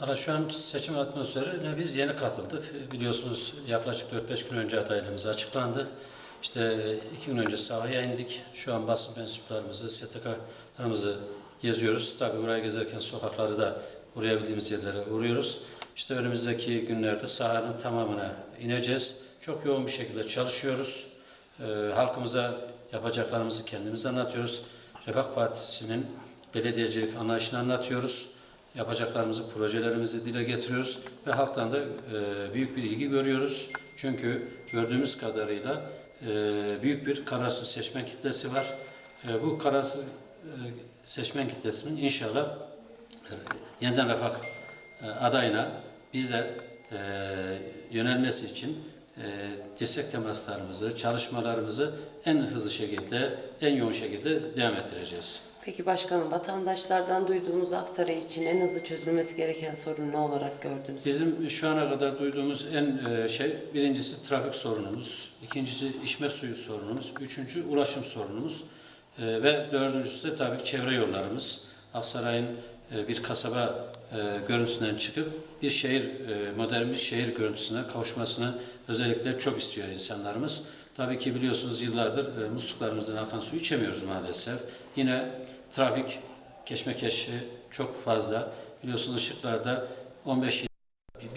Valla şu an seçim atmosferine biz yeni katıldık. Biliyorsunuz yaklaşık 4-5 gün önce adaylığımız açıklandı. İşte iki gün önce sahaya indik. Şu an basın mensuplarımızı, STK'larımızı geziyoruz. Tabii buraya gezerken sokakları da uğrayabildiğimiz yerlere uğruyoruz. İşte önümüzdeki günlerde sahanın tamamına ineceğiz. Çok yoğun bir şekilde çalışıyoruz. Ee, halkımıza yapacaklarımızı kendimiz anlatıyoruz. Refah Partisi'nin belediyecilik anlayışını anlatıyoruz. Yapacaklarımızı, projelerimizi dile getiriyoruz ve halktan da e, büyük bir ilgi görüyoruz. Çünkü gördüğümüz kadarıyla e, büyük bir kararsız seçmen kitlesi var. E, bu kararsız seçmen kitlesinin inşallah yeniden refah adayına bize yönelmesi için destek temaslarımızı, çalışmalarımızı en hızlı şekilde, en yoğun şekilde devam ettireceğiz. Peki başkanım vatandaşlardan duyduğunuz Aksaray için en hızlı çözülmesi gereken sorun ne olarak gördünüz? Bizim şu ana kadar duyduğumuz en e, şey birincisi trafik sorunumuz, ikincisi içme suyu sorunumuz, üçüncü ulaşım sorunumuz e, ve dördüncüsü de tabii çevre yollarımız. Aksaray'ın e, bir kasaba görüntüsünden çıkıp bir şehir, modern bir şehir görüntüsüne kavuşmasını özellikle çok istiyor insanlarımız. Tabii ki biliyorsunuz yıllardır e, musluklarımızdan akan suyu içemiyoruz maalesef. Yine trafik keşmekeşi çok fazla. Biliyorsunuz ışıklarda 15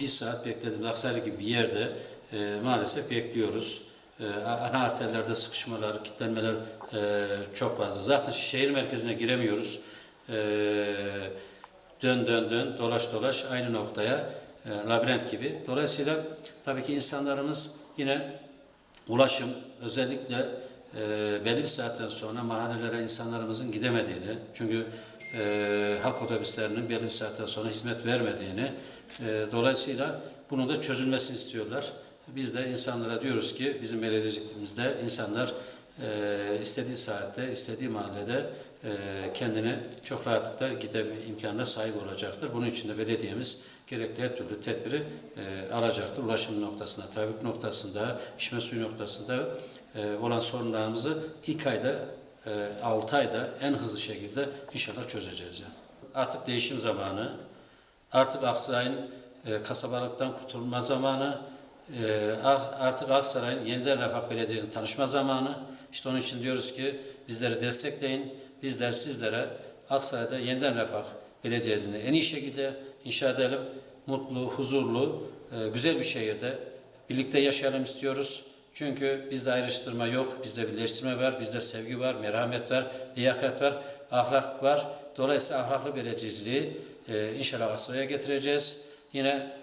bir, saat bekledim. Aksaray gibi bir yerde e, maalesef bekliyoruz. E, ana arterlerde sıkışmalar, kilitlenmeler e, çok fazla. Zaten şehir merkezine giremiyoruz. E, dön dön dön, dolaş dolaş aynı noktaya, e, labirent gibi. Dolayısıyla tabii ki insanlarımız yine ulaşım özellikle e, belli bir saatten sonra mahallelere insanlarımızın gidemediğini, çünkü e, halk otobüslerinin belli bir saatten sonra hizmet vermediğini, e, dolayısıyla bunun da çözülmesini istiyorlar. Biz de insanlara diyoruz ki bizim belediyeciliklerimizde insanlar e, istediği saatte, istediği mahallede e, kendini çok rahatlıkla gideme imkanına sahip olacaktır. Bunun için de belediyemiz gerekli her türlü tedbiri e, alacaktır. Ulaşım noktasında, trafik noktasında, içme suyu noktasında e, olan sorunlarımızı ilk ayda, e, 6 ayda en hızlı şekilde inşallah çözeceğiz. Yani. Artık değişim zamanı, artık Aksaray'ın e, kasabalıktan kurtulma zamanı, artık Aksaray'ın yeniden Refah Belediye'nin tanışma zamanı. İşte onun için diyoruz ki bizleri destekleyin. Bizler sizlere Aksaray'da yeniden Refah Belediye'ni en iyi şekilde inşa edelim. Mutlu, huzurlu, e, güzel bir şehirde birlikte yaşayalım istiyoruz. Çünkü bizde ayrıştırma yok, bizde birleştirme var, bizde sevgi var, merhamet var, liyakat var, ahlak var. Dolayısıyla ahlaklı belediyeciliği e, inşallah Aksaray'a getireceğiz. Yine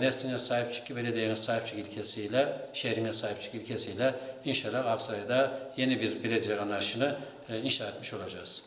nesline sahip çık, belediyene sahip çık ilkesiyle, şehrine sahip çık ilkesiyle inşallah Aksaray'da yeni bir belediye anlayışını e, inşa etmiş olacağız.